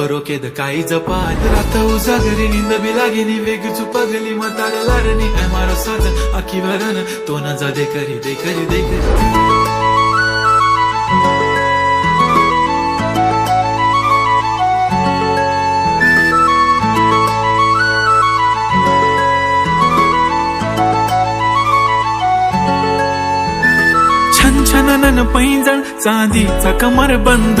खरो केद काही जपात रात उजागरी निंद बिलागिनी वेग चुपगली म्हाताऱ्या लारणी. काय मारो साथ आखी वरण तो ना जा दे करी दे करी दे करी. छन छननन पैंजण चांदीचा कमर बंद.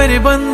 मेरी बंदी